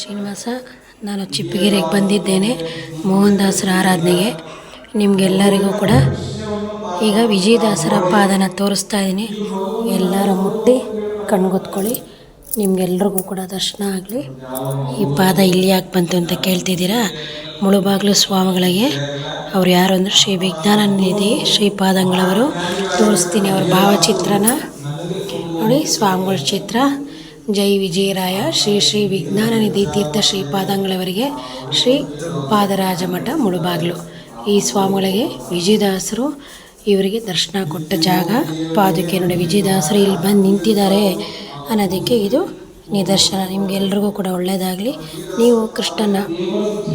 ಶ್ರೀನಿವಾಸ, ನಾನು ಚಿಪ್ಪಗಿರಿಗೆ ಬಂದಿದ್ದೇನೆ ಮೋಹನ್ ದಾಸರ ಆರಾಧನೆಗೆ. ನಿಮಗೆಲ್ಲರಿಗೂ ಕೂಡ ಈಗ ವಿಜಯದಾಸರ ಪಾದನ ತೋರಿಸ್ತಾ ಇದ್ದೀನಿ. ಎಲ್ಲರೂ ಮುಟ್ಟಿ ಕಣ್ಗೊತ್ಕೊಳ್ಳಿ. ನಿಮಗೆಲ್ರಿಗೂ ಕೂಡ ದರ್ಶನ ಆಗಲಿ. ಈ ಪಾದ ಇಲ್ಲಿ ಯಾಕೆ ಬಂತು ಅಂತ ಕೇಳ್ತಿದ್ದೀರಾ? ಮುಳುಬಾಗಿಲು ಸ್ವಾಮಿಗಳಿಗೆ. ಅವ್ರು ಯಾರು ಅಂದರೆ ಶ್ರೀ ವಿಜ್ಞಾನ ನಿಧಿ ಶ್ರೀಪಾದಂಗಳವರು ತೋರಿಸ್ತೀನಿ ಅವ್ರ ಭಾವಚಿತ್ರನ. ನೋಡಿ, ಸ್ವಾಮಿಗಳ ಚಿತ್ರ. ಜೈ ವಿಜಯರಾಯ. ಶ್ರೀ ಶ್ರೀ ವಿಜ್ಞಾನ ನಿಧಿ ತೀರ್ಥ ಶ್ರೀಪಾದಂಗಳವರಿಗೆ ಶ್ರೀ ಪಾದರಾಜ ಮಠ ಮುಳುಬಾಗಿಲು. ಈ ಸ್ವಾಮಿಗಳಿಗೆ ವಿಜಯದಾಸರು ಇವರಿಗೆ ದರ್ಶನ ಕೊಟ್ಟ ಜಾಗ. ಪಾದುಕೆ ನೋಡಿ ವಿಜಯದಾಸರು ಇಲ್ಲಿ ಬಂದು ನಿಂತಿದ್ದಾರೆ ಅನ್ನೋದಕ್ಕೆ ಇದು ನಿದರ್ಶನ. ನಿಮಗೆಲ್ರಿಗೂ ಕೂಡ ಒಳ್ಳೆಯದಾಗಲಿ. ನೀವು ಕೃಷ್ಣನ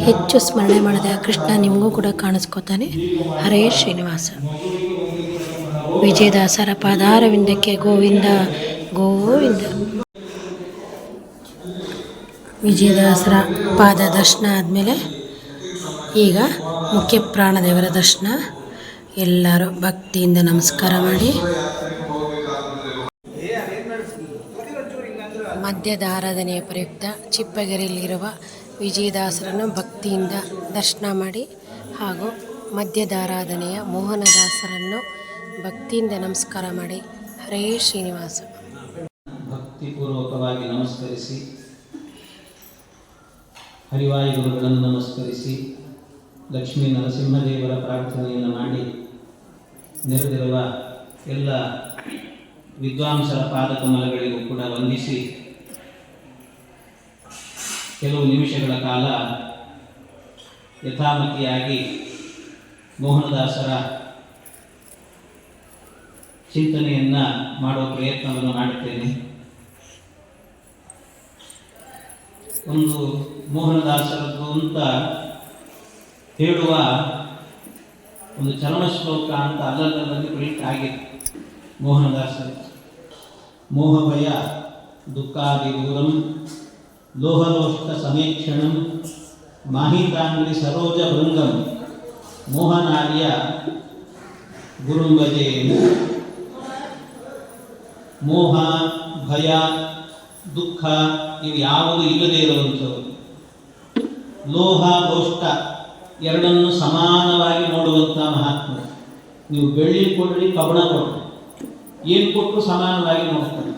ಹೆಚ್ಚು ಸ್ಮರಣೆ ಮಾಡಿದ ಕೃಷ್ಣ ನಿಮಗೂ ಕೂಡ ಕಾಣಿಸ್ಕೊತಾನೆ. ಹರೇ ಶ್ರೀನಿವಾಸ. ವಿಜಯದಾಸರ ಪಾದಾರವಿಂದಕ್ಕೆ ಗೋವಿಂದ ಗೋವಿಂದ. ವಿಜಯದಾಸರ ಪಾದ ದರ್ಶನ ಆದಮೇಲೆ ಈಗ ಮುಖ್ಯ ಪ್ರಾಣದೇವರ ದರ್ಶನ. ಎಲ್ಲರೂ ಭಕ್ತಿಯಿಂದ ನಮಸ್ಕಾರ ಮಾಡಿ. ಮದ್ಯದ ಆರಾಧನೆಯ ಪ್ರಯುಕ್ತ ಚಿಪ್ಪಗೆರೆಯಲ್ಲಿರುವ ವಿಜಯದಾಸರನ್ನು ಭಕ್ತಿಯಿಂದ ದರ್ಶನ ಮಾಡಿ ಹಾಗೂ ಮದ್ಯದ ಆರಾಧನೆಯ ಮೋಹನದಾಸರನ್ನು ಭಕ್ತಿಯಿಂದ ನಮಸ್ಕಾರ ಮಾಡಿ. ಹರೇ ಶ್ರೀನಿವಾಸ. ಭಕ್ತಿಪೂರ್ವಕವಾಗಿ ನಮಸ್ಕರಿಸಿ. ಹರಿವಾಯು ಗುರುಗಳನ್ನು ನಮಸ್ಕರಿಸಿ ಲಕ್ಷ್ಮೀ ನರಸಿಂಹದೇವರ ಪ್ರಾರ್ಥನೆಯನ್ನು ಮಾಡಿ ನೆರೆದಿರುವ ಎಲ್ಲ ವಿದ್ವಾಂಸರ ಪಾದಕಮಲಗಳಿಗೂ ಕೂಡ ವಂದಿಸಿ ಕೆಲವು ನಿಮಿಷಗಳ ಕಾಲ ಯಥಾಮತಿಯಾಗಿ ಮೋಹನದಾಸರ ಚಿಂತನೆಯನ್ನು ಮಾಡುವ ಪ್ರಯತ್ನವನ್ನು ಮಾಡುತ್ತೇನೆ. ಒಂದು ಮೋಹನದಾಸರದ್ದು ಅಂತ ಹೇಳುವ ಒಂದು ಚರಣ ಶ್ಲೋಕ ಅಂತ ಅಲ್ಲಲ್ಲಲ್ಲಿ ಪ್ರಿಂಟ್ ಆಗಿದೆ. ಮೋಹನದಾಸರು. ಮೋಹಭಯ ದುಃಖಾದಿ ದೂರಂ ಲೋಹಲೋಷ್ಟ ಸಮೀಕ್ಷಣಂ ಮಾಹಿತಾಂಗ್ರಿ ಸರೋಜ ಭೃಂಗಂ ಮೋಹನಾರ್ಯ ಗುರುಂಬಜೆಯನ್ನು ಮೋಹ, ಭಯ, ದುಃಖ ಇವು ಯಾವುದು ಇಲ್ಲದೆ ಇರುವಂಥವು ಲೋಹ ಗೋಷ್ಠ ಎರಡನ್ನು ಸಮಾನವಾಗಿ ನೋಡುವಂಥ ಮಹಾತ್ಮ ನೀವು ಬೆಳ್ಳಿ ಕೊಡ್ರಿ, ಕಬ್ಬಣ ಕೊಡ್ರಿ. ಏನು ಕೊಟ್ಟರು ಸಮಾನವಾಗಿ ನೋಡ್ತಾರೆ.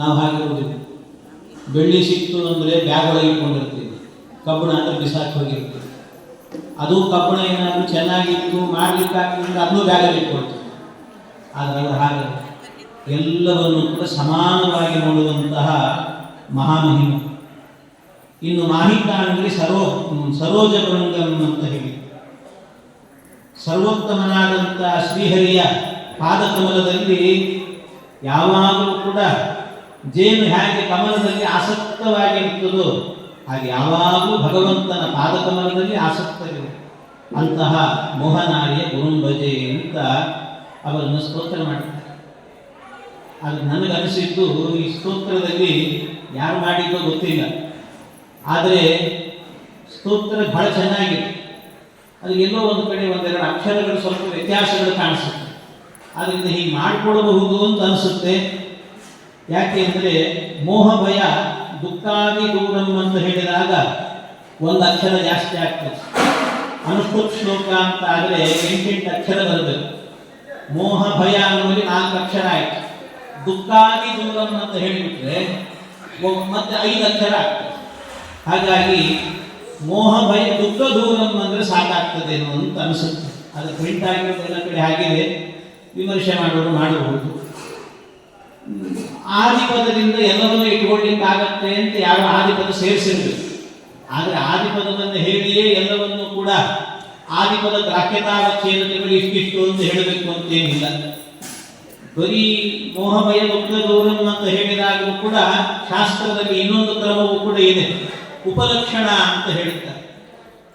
ನಾವು ಹಾಗಿರುವುದಿಲ್ಲ. ಬೆಳ್ಳಿ ಸಿಕ್ತು ಅಂದರೆ ಬ್ಯಾಗ್ ಒಳಗೆ ಇಟ್ಕೊಂಡಿರ್ತೀವಿ. ಕಬ್ಬಣ ಅಂದರೆ ಬಿಸಾಕಿ ಹೋಗಿರ್ತೀವಿ. ಅದು ಕಬ್ಬಣ ಏನಾದರೂ ಚೆನ್ನಾಗಿತ್ತು, ಮಾಡ್ಲಿಕ್ಕೆ ಅದನ್ನು ಅದನ್ನೂ ಬ್ಯಾಗಲ್ಲಿ ಇಟ್ಕೊಳ್ತೀವಿ. ಆದರೆ ಅದು ಹಾಗೆ ಎಲ್ಲವನ್ನು ಕೂಡ ಸಮಾನವಾಗಿ ನೋಡುವಂತಹ ಮಹಾಮಹಿಮ. ಇನ್ನು ಮಾಹಿತಾಂಗ್ರಿ ಸರೋ ಸರೋಜ ಭೃಂಗಂ ಅಂತ ಹೇಳಿ. ಸರ್ವೋತ್ತಮನಾದಂಥ ಶ್ರೀಹರಿಯ ಪಾದಕಮಲದಲ್ಲಿ ಯಾವಾಗಲೂ ಕೂಡ ಜೇನು ಹೇಗೆ ಕಮಲದಲ್ಲಿ ಆಸಕ್ತವಾಗಿರುತ್ತದೋ ಹಾಗೆ ಯಾವಾಗಲೂ ಭಗವಂತನ ಪಾದಕಮಲದಲ್ಲಿ ಆಸಕ್ತವಿದೆ. ಅಂತಹ ಮೋಹನಾರಿಯ ಗುರುಂಭಜೆ ಅಂತ ಅವರನ್ನು ಸ್ತೋತ್ರ ಮಾಡ್ತಾರೆ ಅದು ನನಗನಿಸಿದ್ದು ಈ ಸ್ತೋತ್ರದಲ್ಲಿ ಯಾರು ಮಾಡಿದ್ದೋ ಗೊತ್ತಿಲ್ಲ. ಆದರೆ ಸ್ತೋತ್ರ ಬಹಳ ಚೆನ್ನಾಗಿದೆ. ಅದು ಎಲ್ಲೋ ಒಂದು ಕಡೆ ಒಂದೆರಡು ಅಕ್ಷರಗಳು ಸ್ವಲ್ಪ ವ್ಯತ್ಯಾಸಗಳು ಕಾಣಿಸುತ್ತೆ. ಆದ್ದರಿಂದ ಹೀಗೆ ಮಾಡಿಕೊಳ್ಳಬಹುದು ಅಂತ ಅನಿಸುತ್ತೆ. ಯಾಕೆ ಅಂದರೆ ಮೋಹ, ಭಯ, ದುಃಖಾದಿ ದೂರಂ ಅಂತ ಹೇಳಿದಾಗ ಒಂದು ಅಕ್ಷರ ಜಾಸ್ತಿ ಆಗ್ತದೆ. ಅನುಷ್ಠುಪ್ ಶ್ಲೋಕ ಅಂತ ಆದರೆ ಎಂಟೆಂಟು ಅಕ್ಷರ ಬರಬೇಕು. ಮೋಹ, ಭಯ ಅನ್ನೋದು ನಾಲ್ಕು ಅಕ್ಷರ ಆಯಿತು. ದುಃಖಾದಿ ದೂರಂ ಅಂತ ಹೇಳಿಬಿಟ್ರೆ ಮತ್ತೆ ಐದು ಅಕ್ಷರ ಆಗ್ತದೆ. ಹಾಗಾಗಿ ಮೋಹ, ಭಯ, ದುಃಖ ದೂರಂ ಅಂದರೆ ಸಾಕಾಗ್ತದೇನೋ ಅಂತ ಅನಿಸುತ್ತೆ. ಅದು ಪ್ರಿಂಟ್ ಆಗಿರೋದು ಎಲ್ಲ ಕಡೆ ಆಗಿದೆ ವಿಮರ್ಶೆ ಮಾಡೋರು ಮಾಡಬಹುದು. ಆದಿಪದದಿಂದ ಎಲ್ಲವನ್ನೂ ಇಟ್ಕೊಳ್ಳಿಕ್ಕೆ ಆಗತ್ತೆ ಅಂತ ಯಾರು ಆದಿಪದ ಸೇರಿಸಿರ್ಬೇಕು ಆದರೆ ಆದಿಪದವನ್ನು ಹೇಳಿಯೇ ಎಲ್ಲವನ್ನೂ ಕೂಡ ಆದಿಪದ ಗ್ರಾಹ್ಯತಾವಚ್ಛೇದತೆಗಳು ಇಷ್ಟಿಷ್ಟು ಅಂತ ಹೇಳಬೇಕು ಅಂತೇನಿಲ್ಲ. ಬರೀ ಮೋಹಭಯ ದುಃಖ ದೂರಂ ಅಂತ ಹೇಳಿದಾಗಲೂ ಕೂಡ ಶಾಸ್ತ್ರದಲ್ಲಿ ಇನ್ನೊಂದು ಕ್ರಮವೂ ಕೂಡ ಇದೆ. ಉಪಲಕ್ಷಣ ಅಂತ ಹೇಳ್ತಾರೆ.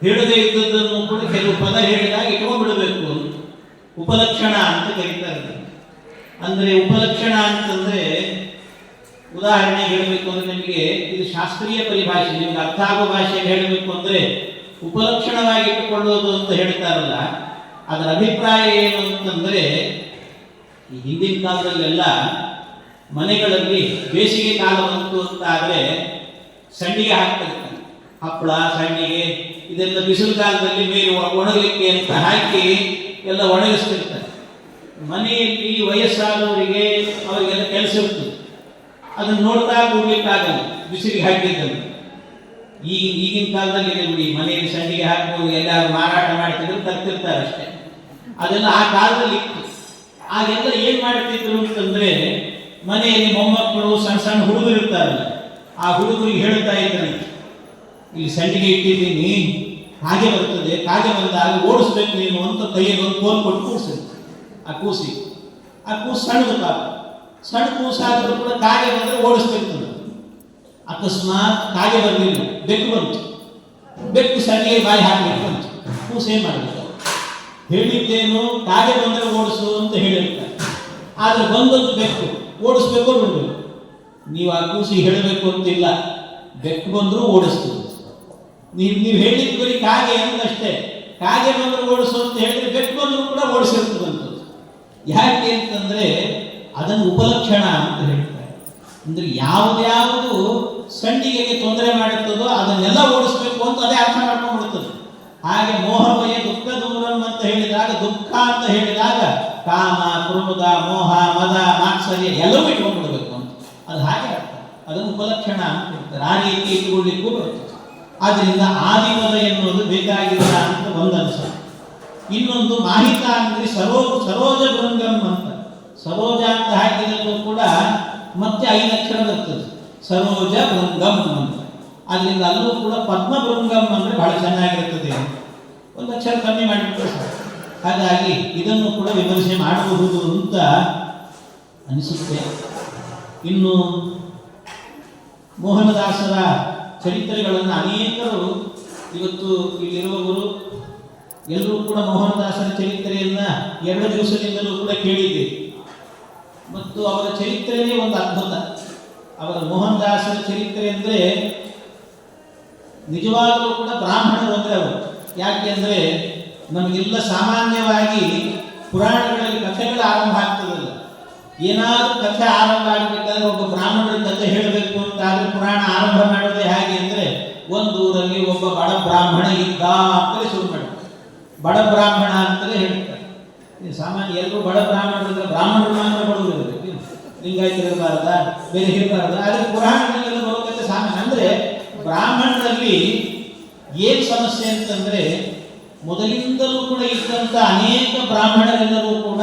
ಹೇಳದೇ ಇದ್ದದ್ದನ್ನು ಕೂಡ ಕೆಲವು ಪದ ಹೇಳಿದಾಗ ಇಟ್ಕೊಂಡ್ಬಿಡಬೇಕು ಉಪಲಕ್ಷಣ ಅಂತ ಕರೀತಾರೆ ಅಂದರೆ ಉಪಲಕ್ಷಣ ಅಂತಂದ್ರೆ ಉದಾಹರಣೆ ಹೇಳಬೇಕು ಅಂದ್ರೆ ನಿಮಗೆ ಇದು ಶಾಸ್ತ್ರೀಯ ಪರಿಭಾಷೆ, ನಿಮ್ಗೆ ಅರ್ಥ ಆಗೋ ಭಾಷೆಯಲ್ಲಿ ಹೇಳಬೇಕು ಅಂದ್ರೆ ಉಪಲಕ್ಷಣವಾಗಿ ಇಟ್ಟುಕೊಳ್ಳೋದು ಅಂತ ಹೇಳ್ತಾರಲ್ಲ, ಅದರ ಅಭಿಪ್ರಾಯ ಏನು ಅಂತಂದ್ರೆ ಈ ಹಿಂದಿನ ಕಾಲದಲ್ಲೆಲ್ಲ ಮನೆಗಳಲ್ಲಿ ಬೇಸಿಗೆ ಕಾಲ ಬಂತು ಅಂತ ಸಂಡಿಗೆ ಹಾಕ್ತಿರ್ತಾರೆ ಹಪ್ಪಳ ಸಂಡಿಗೆ ಇದೆಲ್ಲ ಬಿಸಿಲು ಕಾಲದಲ್ಲಿ ಮೇಲೆ ಒಣಗಲಿಕ್ಕೆ ಅಂತ ಹಾಕಿ ಎಲ್ಲ ಒಣಗಿಸ್ತಿರ್ತಾರೆ. ಮನೆಯಲ್ಲಿ ವಯಸ್ಸಾದವರಿಗೆ ಅವರಿಗೆಲ್ಲ ಕೆಲಸ ಇರ್ತದೆ ಅದನ್ನು ನೋಡ್ತಾ ಕೂಡ್ಲಿಕ್ಕಾಗಲ್ಲ, ಬಿಸಿಲಿಗೆ ಹಾಕಿದ್ದನ್ನು. ಈಗ ಈಗಿನ ಕಾಲದಲ್ಲಿ ಬಿಡಿ ಮನೆಯಲ್ಲಿ ಸಣ್ಣಿಗೆ ಹಾಕಬಹುದು ಎಲ್ಲರೂ ಮಾರಾಟ ಮಾಡ್ತಿದ್ರು ತರ್ತಿರ್ತಾರೆ ಅಷ್ಟೇ. ಅದೆಲ್ಲ ಆ ಕಾಲದಲ್ಲಿ ಇತ್ತು. ಆಗೆಲ್ಲ ಏನು ಮಾಡ್ತಿದ್ರು ಅಂತಂದ್ರೆ, ಮನೆಯಲ್ಲಿ ಮೊಮ್ಮಕ್ಕಳು, ಸಣ್ಣ ಸಣ್ಣ ಹುಡುಗರು ಇರ್ತಾರಲ್ಲ ಆ ಹುಡುಗರಿಗೆ ಹೇಳ್ತಾ ಇದ್ದಾನೆ ಇಲ್ಲಿ ಸಂಡಿಗೆ ಇಟ್ಟಿದ್ದೀನಿ ಹಾಗೆ ಬರ್ತದೆ, ಕಾಗೆ ಬಂದಾಗ ಓಡಿಸ್ಬೇಕು ನೀನು ಅಂತ ಕೈಯಲ್ಲಿ ಒಂದು ಕೋಲ್ ಕೊಟ್ಟು ಕೂರಿಸಿದ್ರು ಆ ಕೂಸಿ, ಆ ಕೂಸು ಸಣ್ಣದು ಪಾಪ. ಸಣ್ಣ ಕೂಸಾದರೂ ಕೂಡ ಕಾಗೆ ಬಂದರೆ ಓಡಿಸ್ತಿರ್ತದೆ ಅಕಸ್ಮಾತ್ ಕಾಗೆ ಬರಲಿಲ್ಲ ಬೆಕ್ಕು ಬಂತು. ಬೆಕ್ಕು ಸಂಡಿಗೆ ಬಾಯಿ ಹಾಕಬೇಕು ಅಂತ ಕೂಸು ಏನು ಮಾಡಬೇಕು ಹೇಳಿದ್ದೇನು, ಕಾಗೆ ಬಂದರೆ ಓಡಿಸು ಅಂತ ಹೇಳಿರ್ತಾರೆ. ಆದರೆ ಬಂದದ್ದು ಬೆಕ್ಕು. ಓಡಿಸ್ಬೇಕು ಬಿಡಬೇಕು ನೀವು ಆ ಕೂಸಿ ಹೇಳಬೇಕು ಅಂತಿಲ್ಲ. ಬೆಕ್ಕು ಬಂದರೂ ಓಡಿಸ್ತದೆ ನೀವು ನೀವು ಹೇಳಿದ ಬರೀ ಕಾಗೆ ಅಂತಷ್ಟೇ ಕಾಗೆ ಬಂದರೂ ಓಡಿಸು ಅಂತ ಹೇಳಿದ್ರೆ ಬೆಕ್ಕು ಬಂದರೂ ಕೂಡ ಓಡಿಸಿರ್ತದಂಥದ್ದು ಯಾಕೆ ಅಂತಂದ್ರೆ ಅದನ್ನು ಉಪಲಕ್ಷಣ ಅಂತ ಹೇಳ್ತಾರೆ. ಅಂದ್ರೆ ಯಾವ್ದ್ಯಾವುದು ಸಂಡಿಗೆಗೆ ತೊಂದರೆ ಮಾಡುತ್ತದೋ ಅದನ್ನೆಲ್ಲ ಓಡಿಸ್ಬೇಕು ಅಂತ ಅದೇ ಅರ್ಥ ಮಾಡ್ಕೊಂಡ್ಬಿಡ್ತದೆ ಹಾಗೆ ಮೋಹಮಯ ದುಃಖ ದೂರಂ ಅಂತ ಹೇಳಿದಾಗ, ದುಃಖ ಅಂತ ಹೇಳಿದಾಗ ಕಾಮ, ಕ್ರೋಧ, ಮೋಹ, ಮದ, ಮಾತ್ಸರ್ಯ ಎಲ್ಲವೂ ಇಟ್ಕೊಂಡ್ಬಿಡ್ಬೇಕು. ಅದು ಹಾಗೆ ಅದನ್ನು ಉಪಲಕ್ಷಣ ಅಂತ ಹೇಳ್ತಾರೆ. ಆ ರೀತಿ ಇಟ್ಟುಕೊಳ್ಳಿಕ್ಕೂ ಬರುತ್ತೆ. ಆದ್ರಿಂದ ಆದಿಪದ ಎನ್ನುವುದು ಬೇಕಾಗಿಲ್ಲ ಅಂತ ಒಂದು ಅಂಶ ಇನ್ನೊಂದು ಮಾಹಿತ ಅಂದ್ರೆ ಸರೋ ಸರೋಜ ಭೃಂಗಂ ಅಂತ. ಸರೋಜ ಅಂತ ಹಾಕಿದರೂ ಕೂಡ ಮತ್ತೆ ಐದು ಅಕ್ಷರ ಬರ್ತದೆ. ಸರೋಜ ಭೃಂಗಂ ಅಂತ. ಅದರಿಂದ ಅಲ್ಲೂ ಕೂಡ ಪದ್ಮ ಭೃಂಗಂ ಅಂದ್ರೆ ಬಹಳ ಚೆನ್ನಾಗಿರುತ್ತದೆ ಒಂದು ಅಕ್ಷರ ಕಮ್ಮಿ ಮಾಡಿಬಿಟ್ಟು. ಹಾಗಾಗಿ ಇದನ್ನು ಕೂಡ ವಿಮರ್ಶೆ ಮಾಡಬಹುದು ಅಂತ ಅನಿಸುತ್ತೆ. ಇನ್ನು ಮೋಹನದಾಸರ ಚರಿತ್ರೆಗಳನ್ನು ಅನೇಕರು ಇವತ್ತು ಇಲ್ಲಿರುವವರು, ಎಲ್ಲರೂ ಕೂಡ ಮೋಹನದಾಸರ ಚರಿತ್ರೆಯನ್ನ ಎರಡು ದಿವಸದಿಂದಲೂ ಕೂಡ ಕೇಳಿದ್ದೀರಿ ಮತ್ತು ಅವರ ಚರಿತ್ರೆಯೇ ಒಂದು ಅದ್ಭುತ. ಅವರ ಮೋಹನದಾಸರ ಚರಿತ್ರೆ ಅಂದರೆ ನಿಜವಾಗಲೂ ಕೂಡ ಬ್ರಾಹ್ಮಣರು ಅಂದರೆ ಅವರು. ಯಾಕೆ ಅಂದರೆ ನಮಗೆಲ್ಲ ಸಾಮಾನ್ಯವಾಗಿ ಪುರಾಣಗಳಲ್ಲಿ ಕಥೆಗಳು ಆರಂಭ ಆಗ್ತದಲ್ಲ. ಏನಾದರೂ ಕಥೆ ಆರಂಭ ಆಗಬೇಕಾದ್ರೆ ಒಬ್ಬ ಬ್ರಾಹ್ಮಣರ ಕಥೆ ಹೇಳಬೇಕು ಅಂತ ಆದ್ರೆ ಪುರಾಣ ಆರಂಭ ಮಾಡೋದೇ ಹೇಗೆ ಅಂದ್ರೆ ಒಂದು ಊರಲ್ಲಿ ಒಬ್ಬ ಬಡ ಬ್ರಾಹ್ಮಣ ಇದ್ದ ಅಂತಲೇ ಶುರು ಮಾಡ್ತಾರೆ. ಬಡ ಬ್ರಾಹ್ಮಣ ಅಂತಲೇ ಹೇಳ್ತಾರೆ. ಸಾಮಾನ್ಯ ಎಲ್ಲರೂ ಬಡ ಬ್ರಾಹ್ಮಣರು ಬ್ರಾಹ್ಮಣರು ಮಾತ್ರ ಬಡವರು ಇರಬೇಕು ಲಿಂಗಾಯತ ಇರಬಾರ್ದ, ಬೇರೆ ಇರಬಾರ್ದ. ಆದ್ರೆ ಪುರಾಣದಲ್ಲಿ ಬರೋ ಸಾಮಾನ್ಯ. ಅಂದ್ರೆ ಬ್ರಾಹ್ಮಣರಲ್ಲಿ ಏನ್ ಸಮಸ್ಯೆ ಅಂತಂದ್ರೆ ಮೊದಲಿಂದಲೂ ಕೂಡ ಇದ್ದಂತ ಅನೇಕ ಬ್ರಾಹ್ಮಣರೆಲ್ಲರೂ ಕೂಡ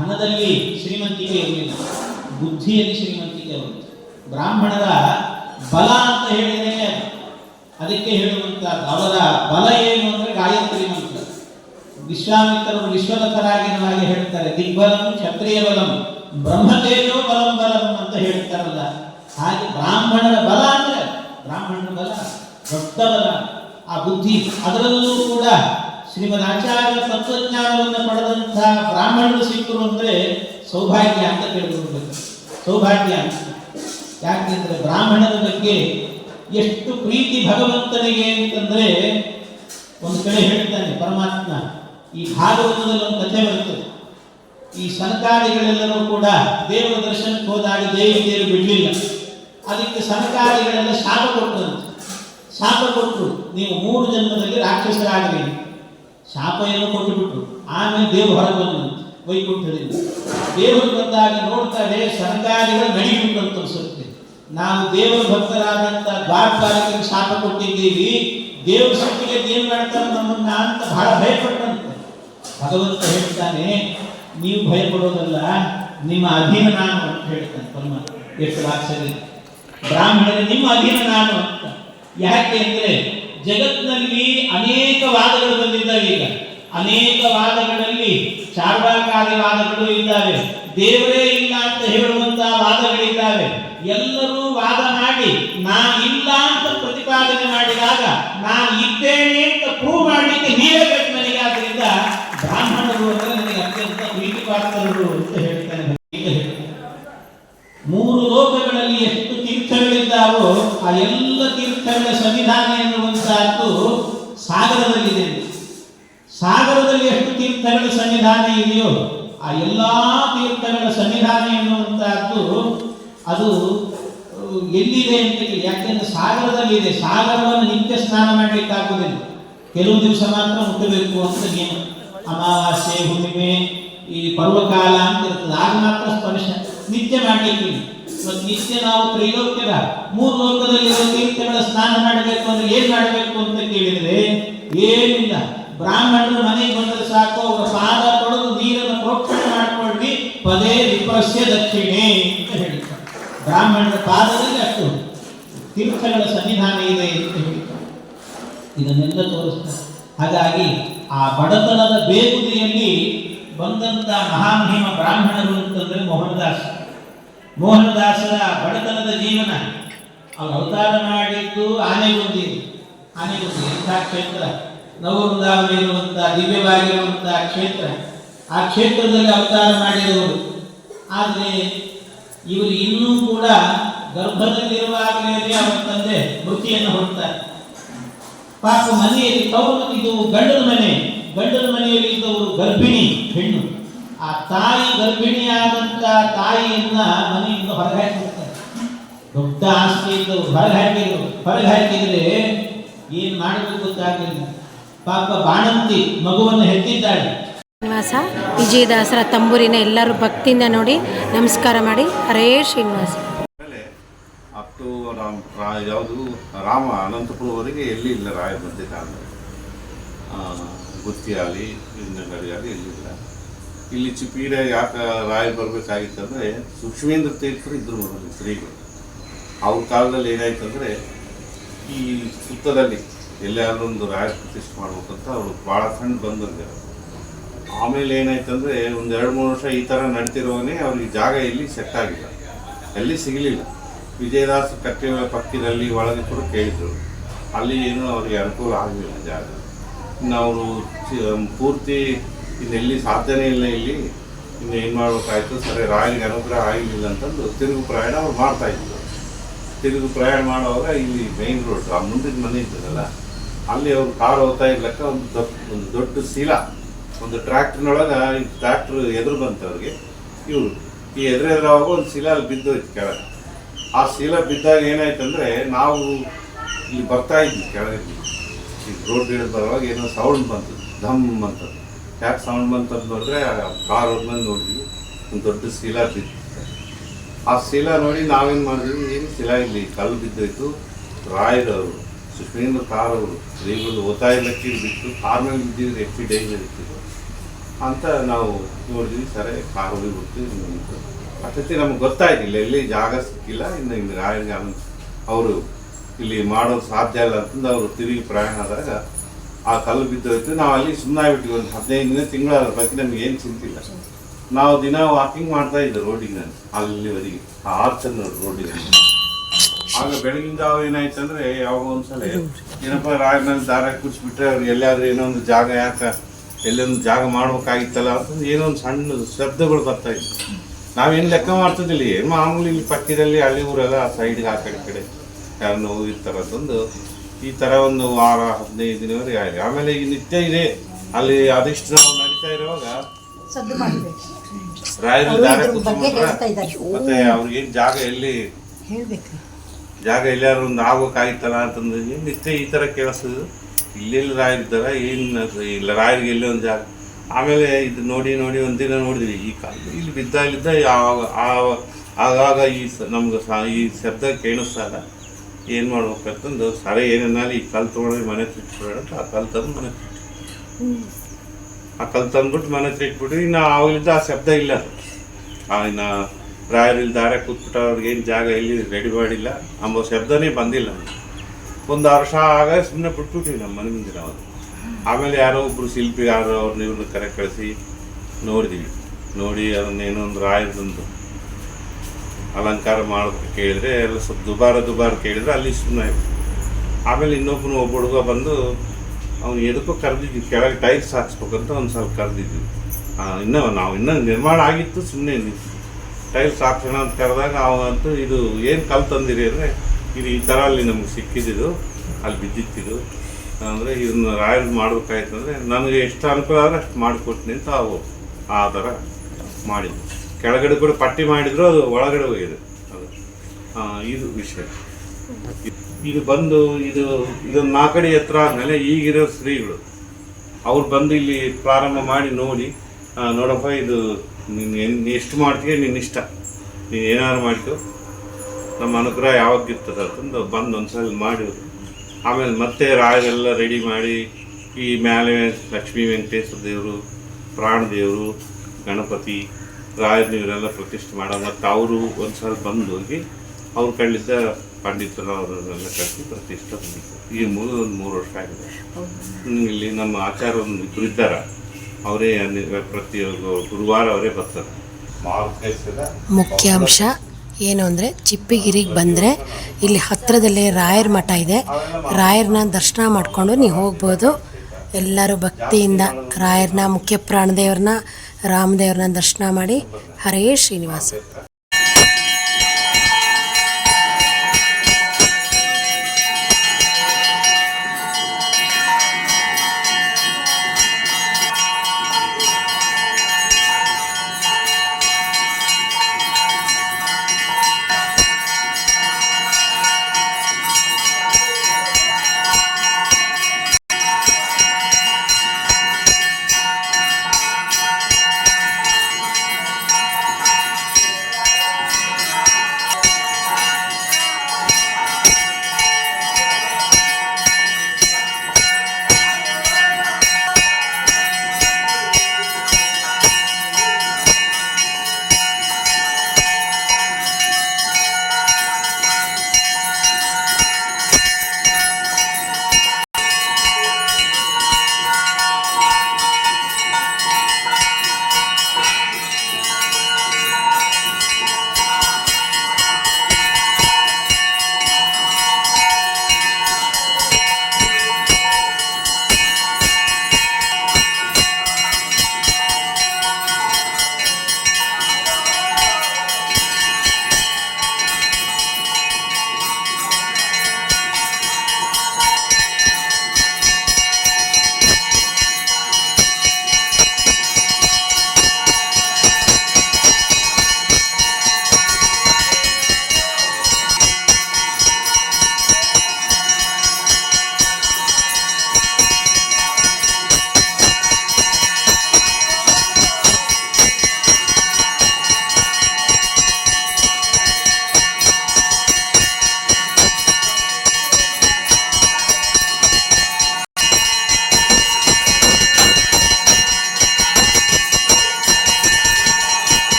ಧನದಲ್ಲಿ ಶ್ರೀಮಂತಿಕೆ ಇರಲಿಲ್ಲ. ಬುದ್ಧಿಯಲ್ಲಿ ಶ್ರೀಮಂತಿಕೆ ಬರುತ್ತೆ ಬ್ರಾಹ್ಮಣರ ಬಲ ಅಂತ ಹೇಳಿದರೆ ಅದಕ್ಕೆ ಹೇಳುವಂತ ಅವರ ಬಲ ಏನು ಅಂದರೆ ಗಾಯತ್ರಿ ಮಂತ್ರ. ವಿಶ್ವಾಮಿತ್ರರು ವಿಶ್ವದತ್ತರಾಗಿರುವ ಹಾಗೆ ಹೇಳ್ತಾರೆ, ದಿಗ್ಬಲಂ ಕ್ಷತ್ರಿಯ ಬಲಂ ಬಲಂ ಬಲಂ ಅಂತ ಹೇಳ್ತಾರಲ್ಲ. ಹಾಗೆ ಬ್ರಾಹ್ಮಣರ ಬಲ ಅಂದರೆ ಬ್ರಾಹ್ಮಣರ ಬಲ, ದೊಡ್ಡ ಬಲ. ಆ ಬುದ್ಧಿ ಅದರಲ್ಲೂ ಕೂಡ ಶ್ರೀಮದ್ ಆಚಾರ್ಯ ತತ್ವಜ್ಞಾನವನ್ನು ಪಡೆದಂತಹ ಬ್ರಾಹ್ಮಣರು ಸಿಕ್ಕರು ಅಂದ್ರೆ ಸೌಭಾಗ್ಯ ಅಂತ ತಿಳ್ಕೊಳ್ಬೇಕು. ಸೌಭಾಗ್ಯ ಅಂತ. ಯಾಕೆಂದ್ರೆ ಬ್ರಾಹ್ಮಣರ ಬಗ್ಗೆ ಎಷ್ಟು ಪ್ರೀತಿ ಭಗವಂತನಿಗೆ ಅಂತಂದ್ರೆ ಒಂದು ಕಡೆ ಹೇಳ್ತಾನೆ ಪರಮಾತ್ಮ, ಈ ಭಾಗವತದಲ್ಲಿ ಒಂದು ಕಥೆ ಬರುತ್ತದೆ ಈ ಸನಕಾದಿಗಳೆಲ್ಲರೂ ಕೂಡ ದೇವರ ದರ್ಶನಕ್ಕೆ ಹೋದಾಗ ದೇವಿ ದೇವರು ಬಿಡಲಿಲ್ಲ. ಅದಕ್ಕೆ ಸನಕಾದಿಗಳೆಲ್ಲ ಶಾಪ ಕೊಟ್ಟರಂತೆ ಶಾಪ ಕೊಟ್ಟರು. ನೀವು ಮೂರು ಜನ್ಮದಲ್ಲಿ ರಾಕ್ಷಸರಾಗಲಿ ಶಾಪ ಏನೋ ಕೊಟ್ಟುಬಿಟ್ರು. ಆಮೇಲೆ ದೇವರು ಹೊರಗೆ ಬಂದಂತೆ ವೈಕುಂಠದಿಂದ ದೇವರು ಬಂದಾಗ ನೋಡ್ತಾರೆ ಸರ್ಕಾರಿಗಳು ನಡಿಬಿಟ್ಟು ಅನ್ಸುತ್ತೆ. ನಾವು ದೇವರ ಭಕ್ತರಾದಂತ ದ್ವಾರಪಾಲಕರಿಗೆ ಶಾಪ ಕೊಟ್ಟಿದ್ದೀವಿ. ದೇವ್ರ ಸುತ್ತಿಗೆ ಏನ್ ಮಾಡ್ತಾರೆ ನಮ್ಮನ್ನ ಅಂತ ಬಹಳ ಭಯಪಟ್ಟಂತೆ. ಭಗವಂತ ಹೇಳ್ತಾನೆ, ನೀವು ಭಯಪಡೋದಲ್ಲ, ನಿಮ್ಮ ಅಧೀನ ನಾನು ಅಂತ ಹೇಳ್ತಾನೆ ಪರಮಾತ್ಮ ಎಷ್ಟು ರಾಕ್ಷರಿ ಬ್ರಾಹ್ಮಣರೇ, ನಿಮ್ಮ ಅಧೀನ ನಾನು ಅಂತ. ಯಾಕೆ ಅಂದ್ರೆ ಜಗತ್ತಿನಲ್ಲಿ ಅನೇಕ ವಾದಗಳು ಬಂದಿದ್ದಾವೆ ಈಗ. ಅನೇಕ ವಾದಗಳಲ್ಲಿ ಶಾರ್ವಾಕಾರಿ ವಾದಗಳು ಇದ್ದಾವೆ. ದೇವರೇ ಇಲ್ಲ ಅಂತ ಹೇಳುವಂತಹ ವಾದಗಳಿದ್ದಾವೆ. ಎಲ್ಲರೂ ವಾದ ಮಾಡಿ ನಾನಿಲ್ಲ ಅಂತ ಪ್ರತಿಪಾದನೆ ಮಾಡಿದಾಗ ನಾನು ಇದ್ದೇನೆ ಅಂತ ಪ್ರೂವ್ ಮಾಡಲಿಕ್ಕೆ ನೀವೇ ನನಗೆ. ಆದ್ರಿಂದ ಬ್ರಾಹ್ಮಣರು ಅಂದ್ರೆ ನನಗೆ ಅತ್ಯಂತ ಪ್ರೀತಿ ಪಾತ್ರರು ಅಂತ ಹೇಳ್ತಾನೆ. ಮೂರು ಲೋಕಗಳಲ್ಲಿ ಎಷ್ಟು ತೀರ್ಥಗಳಿದ್ದಾವೋ, ಆ ಎಲ್ಲ ತೀರ್ಥಗಳ ಎನ್ನುವಂತಹದ್ದು ಸಾಗರದಲ್ಲಿದೆ ಸಾಗರದಲ್ಲಿ ಎಷ್ಟು ತೀರ್ಥಗಳ ಸನ್ನಿಧಾನ ಇದೆಯೋ, ಆ ಎಲ್ಲ ತೀರ್ಥಗಳ ಸನ್ನಿಧಾನ ಎನ್ನುವಂತಹದ್ದು ಅದು ಎಲ್ಲಿದೆ ಅಂತ ಯಾಕೆಂದ್ರೆ ಸಾಗರದಲ್ಲಿ ಇದೆ. ಸಾಗರವನ್ನು ನಿತ್ಯ ಸ್ನಾನ ಮಾಡಲಿಕ್ಕೆ ಕೆಲವು ದಿವಸ ಮಾತ್ರ ಮುಟ್ಟಬೇಕು ಅಂತ ನಿಯಮ. ಅಮಾವಾಸ್ಯೆ, ಹುಣ್ಣಿಮೆ, ಈ ಪರ್ವಕಾಲ ಅಂತ ಇರ್ತದೆ. ಆಗ ಮಾತ್ರ ಸ್ಪರ್ಶ, ನಿತ್ಯ ಮಾಡಲಿಕ್ಕೆ ಇವತ್ತು ನಿತ್ಯ ನಾವು ತ್ರೈಲೋಕ್ಯದ ಮೂರು ಲೋಕದಲ್ಲಿ ತೀರ್ಥಗಳ ಸ್ನಾನ ಮಾಡಬೇಕು ಅಂದ್ರೆ ಏನ್ ಮಾಡಬೇಕು ಅಂತ ಕೇಳಿದ್ರೆ ಏನಿಲ್ಲ. ಬ್ರಾಹ್ಮಣರು ಮನೆಗೆ ಬಂದರೆ ಸಾಕು, ಅವರ ಪಾದ ತೊಳೆದು ನೀರನ್ನು ಪ್ರೋಕ್ಷಣೆ ಮಾಡ್ಕೊಳ್ಳಿ. ಪದೇ ವಿಪ್ರಸ್ಯ ದಕ್ಷಿಣೆ ಅಂತ ಹೇಳ್ತಾರೆ. ಬ್ರಾಹ್ಮಣರ ಪಾದದಲ್ಲಿ ಅಷ್ಟು ತೀರ್ಥಗಳ ಸನ್ನಿಧಾನ ಇದೆ ಅಂತ ಹೇಳ್ತಾರೆ. ಇದನ್ನೆಲ್ಲ ತೋರಿಸ್ತಾರೆ. ಹಾಗಾಗಿ ಆ ಬಡತನದ ಬೇಗುದಿಯಲ್ಲಿ ಬಂದಂಥ ಮಹಾಮಹಿಮ ಬ್ರಾಹ್ಮಣರು ಅಂತಂದ್ರೆ ಮೋಹನದಾಸ. ಮೋಹನದಾಸರ ಬಡತನದ ಜೀವನ. ಅವರು ಅವತಾರ ಮಾಡಿದ್ದು ಆನೆಗುಂದಿ ಆನೆಗುಂದಿ ಇಂಥ ಕ್ಷೇತ್ರ? ನವವೃಂದಾವನ ಇರುವಂಥ ದಿವ್ಯವಾಗಿರುವಂತಹ ಕ್ಷೇತ್ರ. ಆ ಕ್ಷೇತ್ರದಲ್ಲಿ ಅವತಾರ ಮಾಡಿರುವರು ಆದರೆ ಇವರು ಇನ್ನೂ ಕೂಡ ಗರ್ಭದಲ್ಲಿರುವಾಗಲೇ ಅವರ ತಂದೆ ಮೃತಿಯನ್ನು ಹೊಡ್ತಾರೆ ಪಾಪ ಮನೆಯಲ್ಲಿ ತವರು ಇದು ಗಂಡನ ಮನೆ. ಗಂಡನ ಮನೆಯಲ್ಲಿ ಇದ್ದವರು ಗರ್ಭಿಣಿ ಹೆಣ್ಣು. ಆ ತಾಯಿ ಗರ್ಭಿಣಿಯಾದಂತ ತಾಯಿಯನ್ನ ಮನೆಯಿಂದ ಹೊರಗೆ ಹಾಕಿಬಿಡ್ತಾರೆ. ದೊಡ್ಡ ಆಸ್ತಿ ಇದ್ದವರು ಹೊರಗೆ ಹಾಕಿದ್ರು. ಹೊರಗೆ ಹಾಕಿದ್ರೆ ಏನ್ ಮಾಡಬೇಕು ಗೊತ್ತಾಗಲಿಲ್ಲ. ಪಾಪ ಬಾಣಂತಿ ಮಗುವನ್ನು ಹೆತ್ತಿದ್ದಾಳೆ. ಶ್ರೀನಿವಾಸ ವಿಜಯದಾಸರ ತಂಬೂರಿನ ಎಲ್ಲರೂ ಭಕ್ತಿಯಿಂದ ನೋಡಿ ನಮಸ್ಕಾರ ಮಾಡಿ. ಹರೇ ಶ್ರೀನಿವಾಸ. ಆಮೇಲೆ ಅಪ್ ಟು ರಾಮ್ ರಾ ಯಾವುದು ರಾಮ ಅನಂತಪುರವರೆಗೆ ಎಲ್ಲಿ ಇಲ್ಲ ರಾಯ ಬಂದೆ ಕಾಲದಲ್ಲಿ ಗುತ್ತಿ ಆಗಲಿ ಇಂದಗಡಿ ಆಗಲಿ ಎಲ್ಲಿಲ್ಲ ಇಲ್ಲಿ. ಚಿಪೀಡೆ ಯಾಕೆ ರಾಯ ಬರಬೇಕಾಗಿತ್ತಂದರೆ ಸುಕ್ಷ್ಮೇಂದ್ರ ತೀರ್ಥರು ಇದ್ರು ಶ್ರೀಗಳು ಅವ್ರ ಕಾಲದಲ್ಲಿ ಏನಾಯ್ತು ಅಂದರೆ ಈ ಸುತ್ತದಲ್ಲಿ ಎಲ್ಲಾದ್ರೂ ಒಂದು ರಾಯ ಪ್ರತಿಷ್ಠೆ ಮಾಡ್ಬೇಕಂತ ಅವರು ಭಾಳ ಸಣ್ಣ ಬಂದಿದ್ದಾರೆ ಆಮೇಲೆ ಏನಾಯ್ತಂದ್ರೆ ಒಂದು ಎರಡು ಮೂರು ವರ್ಷ ಈ ಥರ ನಡ್ತಿರೋನೇ ಅವ್ರಿಗೆ ಜಾಗ ಇಲ್ಲಿ ಸೆಟ್ ಆಗಿಲ್ಲ. ಎಲ್ಲಿ ಸಿಗಲಿಲ್ಲ. ವಿಜಯದಾಸ್ ಕಟ್ಟೆ ಪಕ್ಕದಲ್ಲಿ ಒಳಗೆ ಕೂಡ ಕೇಳಿದರು. ಅಲ್ಲಿ ಏನೂ ಅವ್ರಿಗೆ ಅನುಕೂಲ ಆಗಲಿಲ್ಲ ಜಾಗ. ಇನ್ನು ಅವರು ಪೂರ್ತಿ ಇನ್ನೆಲ್ಲಿ ಸಾಧ್ಯನೇ ಇಲ್ಲ ಇಲ್ಲಿ. ಇನ್ನು ಏನು ಮಾಡಬೇಕಾಯ್ತು? ಸರಿ, ರಾಯನಿಗೆ ಅನುಗ್ರಹ ಆಗಲಿಲ್ಲ ಅಂತಂದು ತಿರುಗು ಪ್ರಯಾಣ ಅವ್ರು ಮಾಡ್ತಾ ಇದ್ರು. ತಿರುಗು ಪ್ರಯಾಣ ಮಾಡುವಾಗ ಇಲ್ಲಿ ಮೈನ್ ರೋಡ್ ಆ ಮುಂದಿನ ಮನೆ ಇದ್ದದಲ್ಲ ಅಲ್ಲಿ ಅವ್ರು ಕಾರ್ ಹೋಗ್ತಾ ಇರ್ಲಕ್ಕ ಒಂದು ದೊಡ್ಡ ಒಂದು ದೊಡ್ಡ ಶೀಲ, ಒಂದು ಟ್ರ್ಯಾಕ್ಟರ್ನೊಳಗೆ ಟ್ರ್ಯಾಕ್ಟರ್ ಎದುರು ಬಂತು ಅವ್ರಿಗೆ ಇವರು. ಈ ಎದುರೆದುರಾಗ ಒಂದು ಶೀಲ ಅಲ್ಲಿ ಬಿದ್ದೋಯ್ತು ಕೆಳಗೆ. ಆ ಶೀಲ ಬಿದ್ದಾಗ ಏನಾಯ್ತಂದ್ರೆ ನಾವು ಇಲ್ಲಿ ಬರ್ತಾ ಇದ್ವಿ ಕೆಳಗೆ. ಈ ರೋಡ್ ಹಿಡಿದು ಬರುವಾಗ ಏನೋ ಸೌಂಡ್ ಬಂತು ಧಮ್ ಅಂತ ಯಾಕೆ ಸೌಂಡ್ ಬಂತು ನೋಡಿದ್ರೆ ಕಾರ್ ಬಂದು ನೋಡಿದ್ವಿ. ಒಂದು ದೊಡ್ಡ ಶೀಲ ಬಿತ್ತು. ಆ ಶಿಲಾ ನೋಡಿ ನಾವೇನು ಮಾಡಿದ್ವಿ? ಏನು ಶಿಲಾ ಇಲ್ಲಿ ಕಲ್ಲು ಬಿದ್ದೋಯ್ತು. ರಾಯರವರು ಸುಷ್ಮೇಂದ್ರ ಕಾರ್ ಅವರು ಶ್ರೀಗಳು ಒತ್ತಾಯ ಬಿಟ್ಟು ಕಾರ್ ಮೇಲೆ ಬಿದ್ದಿದ್ರೆ ಎಷ್ಟು ಡೇಂಜರ್ ಇತ್ತು? ಅಂತ ನಾವು ನೋಡಿದ್ವಿ. ಸರಿ, ಕಾರ್ ಹೋಗಿಬಿಟ್ಟು ನಿಂತು ಅಷ್ಟೊತ್ತಿ ನಮ್ಗೆ ಗೊತ್ತಾಯ್ತಿಲ್ಲ ಎಲ್ಲಿ ಜಾಗ ಸಿಕ್ಕಿಲ್ಲ, ಇನ್ನು ಹಿಂಗೆ ರಾಯರಿಗೆ ಅವರು ಇಲ್ಲಿ ಮಾಡೋದು ಸಾಧ್ಯ ಇಲ್ಲ ಅಂತಂದು ಅವರು ತಿರುಗಿ ಪ್ರಯಾಣ ಆದಾಗ ಆ ಕಲ್ಲು ಬಿದ್ದೋಯ್ತು. ನಾವು ಅಲ್ಲಿ ಸುಮ್ಮನೆ ಬಿಟ್ಟಿವಿ ಒಂದು ಹದಿನೈದು ದಿನ, ತಿಂಗಳ ಅದ್ರ ಬಗ್ಗೆ ನಮ್ಗೆ ಏನು ಚಿಂತಿಲ್ಲ. ನಾವು ದಿನ ವಾಕಿಂಗ್ ಮಾಡ್ತಾ ಇದ್ದೆ ರೋಡಿಗೆ ಅಲ್ಲಿವರೆಗೆ. ಆ ಆರ್ಚನ್ ರೋಡಿಗೆ ಆಗ ಬೆಳಗಿನ ಜಾವ ಏನಾಯ್ತು ಅಂದ್ರೆ ಯಾವಾಗ ಒಂದ್ಸಲ ಏನಪ್ಪ ರಾಯನಲ್ಲಿ ದಾರ ಕುಚ್ಬಿಟ್ರೆ ಅವ್ರು ಎಲ್ಲಾದ್ರೂ ಏನೋ ಒಂದು ಜಾಗ ಯಾಕ, ಎಲ್ಲೊಂದು ಜಾಗ ಮಾಡ್ಬೇಕಾಗಿತ್ತಲ್ಲ ಅಂತಂದು ಏನೋ ಒಂದು ಸಣ್ಣ ಶಬ್ದಗಳು ಬರ್ತಾ ಇತ್ತು ನಾವೇನು ಲೆಕ್ಕ ಮಾಡ್ತಿದ್ದಿಲ್ಲ, ಏನು ಮಾಮೂಲಿ ಇಲ್ಲಿ ಪಕ್ಕದಲ್ಲಿ ಹಳ್ಳಿ ಊರೆಲ್ಲ ಸೈಡ್ಗೆ ಆ ಕಡೆ ಕಡೆ ಯಾರನ್ನ ಹೋಗಿರ್ತಾರಂತಂದು ಈ ಥರ ಒಂದು ವಾರ, ಹದಿನೈದು ದಿನವರೆಗೆ ಆಗಿದೆ ಆಮೇಲೆ ಈಗ ನಿತ್ಯ ಇದೆ. ಅಲ್ಲಿ ಅದಿಷ್ಟು ನಾವು ನಡೀತಾ ಇರುವಾಗ ರಾಯರು ಇದ್ದಾರೆ. ಮತ್ತೆ ಅವ್ರಿಗೆ ಜಾಗ ಎಲ್ಲಿ? ಹೇಳ್ಬೇಕು. ಜಾಗ ಎಲ್ಲಾರು ಒಂದು ಆಗ್ಬೇಕಾಗಿತ್ತಲ್ಲ ಅಂತಂದ್ರೆ ನಿತ್ಯ ಈ ಥರ ಕೇಳಿಸ್ತದೆ ಇಲ್ಲೆಲ್ಲಿ ರಾಯರಿದ್ದಾರ ಏನು ಇಲ್ಲ ರಾಯರಿಗೆ ಎಲ್ಲೇ ಒಂದು ಜಾಗ? ಆಮೇಲೆ ಇದು ನೋಡಿ ನೋಡಿ ಒಂದಿನ ನೋಡಿದ್ವಿ. ಈ ಕಾಲ ಇಲ್ಲಿ ಬಿದ್ದಾಗಿದ್ದ ಯಾವ ಆ- ಆಗಾಗ ಈ ಸ ನಮ್ಗೆ ಸಾ ಈ ಶಬ್ದ ಕೇಳಿಸ್ತಾರ ಏನು ಮಾಡ್ಬೇಕಂತಂದು ಸರ ಏನೇನಾಲಿ ಈ ಕಾಲು ತೊಗೊಂಡ್ರೆ ಮನೆ ತಿಟ್ಬಿಡೋಣ ಆ ಕಾಲ್ ತಂದು ಮನೆ ಆ ಕಲ್ ತಂದ್ಬಿಟ್ಟು ಮನೆ ಹತ್ರ ಇಟ್ಬಿಟ್ಟು ಇನ್ನು ಅವಳಿಂದ ಆ ಶಬ್ದ ಇಲ್ಲ. ಆ, ಇನ್ನು ರಾಯರಲ್ಲಿ ದಾರ ಕೂತ್ಬಿಟ್ಟು ಅವ್ರಿಗೇನು ಜಾಗ ಎಲ್ಲಿ ರೆಡಿ ಮಾಡಿಲ್ಲ. ಅಂಬೋ ಶಬ್ದನೇ ಬಂದಿಲ್ಲ ಒಂದು ವರ್ಷ ಆಗ ಸುಮ್ಮನೆ ಬಿಟ್ಬಿಟ್ವಿ ನಮ್ಮ ಮನೆ ಮುಂದಿನ ಅವರು ಆಮೇಲೆ ಯಾರೋ ಒಬ್ರು ಶಿಲ್ಪಿಗಾರರು ಅವ್ರನ್ನ ಇವ್ರನ್ನ ಕರೆ ಕಳಿಸಿ ನೋಡಿದ್ವಿ. ನೋಡಿ ಅದನ್ನೇನೋ ಒಂದು ರಾಯರದೊಂದು ಅಲಂಕಾರ ಮಾಡೋದಕ್ಕೆ ಕೇಳಿದ್ರೆ, ಎಲ್ಲ ಸ್ವಲ್ಪ ದುಬಾರ ದುಬಾರ ಕೇಳಿದ್ರೆ ಅಲ್ಲಿ ಸುಮ್ಮನೆ ಆಮೇಲೆ ಇನ್ನೊಬ್ಬನು ಒಬ್ಬ ಹುಡುಗ ಬಂದು ಅವ್ನು ಎದಕ್ಕೂ ಕರೆದಿದ್ವಿ ಕೆಳಗೆ ಟೈಲ್ಸ್ ಹಾಕ್ಸ್ಬೇಕಂತ ಒಂದು ಸ್ವಲ್ಪ ಕರೆದಿದ್ವಿ ಇನ್ನೂ ನಾವು ಇನ್ನೂ ನಿರ್ಮಾಣ ಆಗಿತ್ತು ಸುಮ್ಮನೆ ಟೈಲ್ಸ್ ಹಾಕ್ಸೋಣ ಅಂತ ಕರೆದಾಗ ಅವಂತೂ ಇದು ಏನು ಕಲ್ ತಂದಿರಿ ಅಂದರೆ, ಇದು ಈ ಥರ ಅಲ್ಲಿ ನಮ್ಗೆ ಸಿಕ್ಕಿದ್ದು ಅಲ್ಲಿ ಬಿದ್ದಿತ್ತಿದು ಅಂದರೆ ಇದನ್ನ ರಾಯಲ್ ಮಾಡಬೇಕಾಯ್ತು ಅಂದರೆ, ನನಗೆ ಎಷ್ಟು ಅನುಕೂಲ ಆದರೆ ಅಷ್ಟು ಮಾಡಿಕೊಟ್ಟಿನಿ ಅಂತ ಅವು ಆ ಥರ ಮಾಡಿದ್ವಿ ಕೆಳಗಡೆ ಕೂಡ ಪಟ್ಟಿ ಮಾಡಿದ್ರು, ಅದು ಒಳಗಡೆ ಹೋಗಿದೆ. ಅದು ಇದು ವಿಷಯ. ಇದು ಬಂದು, ಇದು ಇದೊಂದು ನಾಲ್ಕಡಿ ಹತ್ರ ಆದಮೇಲೆ ಈಗಿರೋ ಶ್ರೀಗಳು ಅವ್ರು ಬಂದು ಇಲ್ಲಿ ಪ್ರಾರಂಭ ಮಾಡಿ ನೋಡಿ ನೋಡಪ್ಪ, ಇದು ನೀನು ಎಷ್ಟು ಮಾಡ್ತೀಯ ನಿನ್ನ ಇಷ್ಟ? ನೀನು ಏನಾದ್ರು ಮಾಡ್ತು ನಮ್ಮ ಅನುಗ್ರಹ ಯಾವಾಗ ಇರ್ತದೆ ಅಂತಂದು ಬಂದು ಒಂದ್ಸಲ ಮಾಡಿದ್ರು ಆಮೇಲೆ ಮತ್ತೆ ರಾಯರೆಲ್ಲ ರೆಡಿ ಮಾಡಿ, ಈ ಮೇಲೆ ಲಕ್ಷ್ಮೀ ವೆಂಕಟೇಶ್ವರ ದೇವರು, ಪ್ರಾಣ ದೇವರು, ಗಣಪತಿ ರಾಯರು ಇವರೆಲ್ಲ ಪ್ರತಿಷ್ಠೆ ಮಾಡೋ ಮತ್ತು ಅವರು ಒಂದ್ಸಲ ಬಂದು ಹೋಗಿ, ಅವ್ರ ಕಳ್ಳಿದ್ದ ಪಂಡಿತರು ಕರೆಸಿ ಪ್ರತಿಷ್ಠೆ ಬಂದಿತ್ತು. ಈಗ ಮುಗಿದು ಒಂದು ಮೂರು ವರ್ಷ ಆಗಿದೆ. ಇಲ್ಲಿ ನಮ್ಮ ಆಚಾರ ಒಂದು ಇಬ್ಬರು ಇದ್ದಾರೆ ಅವರೇ ಪ್ರತಿಯೊಂದು ಗುರುವಾರ ಅವರೇ ಬರ್ತಾರೆ. ಮುಖ್ಯಾಂಶ ಏನು ಅಂದರೆ ಚಿಪ್ಪಿಗಿರಿಗೆ ಬಂದರೆ ಇಲ್ಲಿ ಹತ್ತಿರದಲ್ಲೇ ರಾಯರ ಮಠ ಇದೆ. ರಾಯರನ್ನ ದರ್ಶನ ಮಾಡಿಕೊಂಡು ನೀವು ಹೋಗ್ಬೋದು. ಎಲ್ಲರೂ ಭಕ್ತಿಯಿಂದ ರಾಯರನ್ನ ಮುಖ್ಯ ಪ್ರಾಣದೇವ್ರನ್ನ ರಾಮದೇವ್ರನ್ನ ದರ್ಶನ ಮಾಡಿ. ಹರೇ ಶ್ರೀನಿವಾಸ.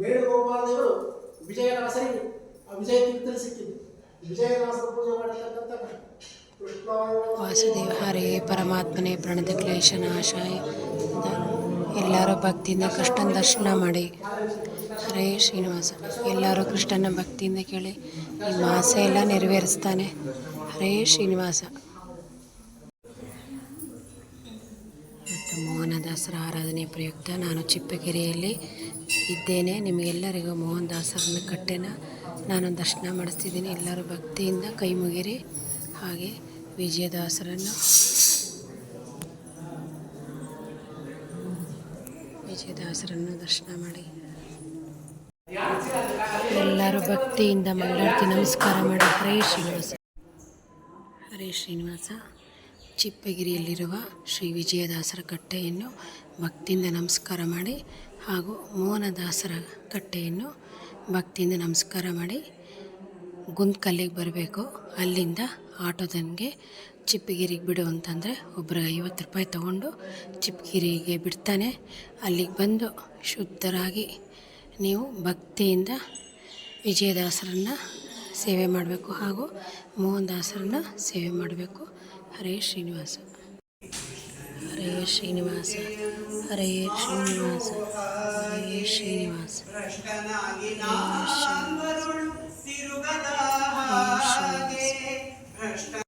ವೇಣುಗೋಪಾಲದೇವರು ವಿಜಯದಾಸರಿಗೆ ಆ ವಿಜಯ ತೀರ್ಥದಲ್ಲಿ ಸಿಕ್ಕಿದ್ದು. ವಿಜಯದಾಸರ ಪೂಜೆ ಮಾಡಿರ್ತಕ್ಕಂಥ ವಾಸುದೇವ, ಹರೇ ಪರಮಾತ್ಮನೇ, ಪ್ರಣದ ಕ್ಲೇಶ ನಾಶಾಯ ಎಲ್ಲರೂ ಭಕ್ತಿಯಿಂದ ಕೃಷ್ಣನ ದರ್ಶನ ಮಾಡಿ. ಹರೇ ಶ್ರೀನಿವಾಸ, ಎಲ್ಲರೂ ಕೃಷ್ಣನ ಭಕ್ತಿಯಿಂದ ಕೇಳಿ. ನಿಮ್ಮ ಆಸೆ ಎಲ್ಲ ನೆರವೇರಿಸ್ತಾನೆ. ಹರೇ ಶ್ರೀನಿವಾಸ. ಮೋಹನದಾಸರ ಆರಾಧನೆ ಪ್ರಯುಕ್ತ ನಾನು ಚಿಪ್ಪಗೆರೆಯಲ್ಲಿ ಇದ್ದೇನೆ. ನಿಮಗೆಲ್ಲರಿಗೂ ಮೋಹನ್ ದಾಸರನ್ನ ಕಟ್ಟೆನ ನಾನು ದರ್ಶನ ಮಾಡಿಸ್ತಿದ್ದೀನಿ. ಎಲ್ಲರೂ ಭಕ್ತಿಯಿಂದ ಕೈ ಮುಗಿರಿ. ಹಾಗೆ ವಿಜಯದಾಸರನ್ನು ವಿಜಯದಾಸರನ್ನು ದರ್ಶನ ಮಾಡಿ. ಎಲ್ಲರೂ ಭಕ್ತಿಯಿಂದ ಮಂಗಳಾರತಿ ನಮಸ್ಕಾರ ಮಾಡಿ. ಹರೇ ಶ್ರೀನಿವಾಸ. ಹರೇ ಶ್ರೀನಿವಾಸ. ಚಿಪ್ಪಗಿರಿಯಲ್ಲಿರುವ ಶ್ರೀ ವಿಜಯದಾಸರ ಕಟ್ಟೆಯನ್ನು ಭಕ್ತಿಯಿಂದ ನಮಸ್ಕಾರ ಮಾಡಿ ಹಾಗೂ ಮೋಹನದಾಸರ ಕಟ್ಟೆಯನ್ನು ಭಕ್ತಿಯಿಂದ ನಮಸ್ಕಾರ ಮಾಡಿ ಗುಂದ್ಕಲ್ಲಿಗೆ ಬರಬೇಕು. ಅಲ್ಲಿಂದ ಆಟೋದನಿಗೆ ಚಿಪ್ಪಗಿರಿಗೆ ಬಿಡು ಅಂತಂದರೆ ಒಬ್ಬರು ಐವತ್ತು ರೂಪಾಯಿ ತೊಗೊಂಡು ಚಿಪ್ಪಗಿರಿಗೆ ಬಿಡ್ತಾನೆ. ಅಲ್ಲಿಗೆ ಬಂದು ಶುದ್ಧರಾಗಿ ನೀವು ಭಕ್ತಿಯಿಂದ ವಿಜಯದಾಸರನ್ನು ಸೇವೆ ಮಾಡಬೇಕು ಹಾಗೂ ಮೋಹನ್ ದಾಸರನ್ನ ಸೇವೆ ಮಾಡಬೇಕು. ಹರೇ ಶ್ರೀನಿವಾಸ. हरे श्रीनिवास हरे श्रीनिवास हरे श्रीनिवास। हरे श्रीनिवास।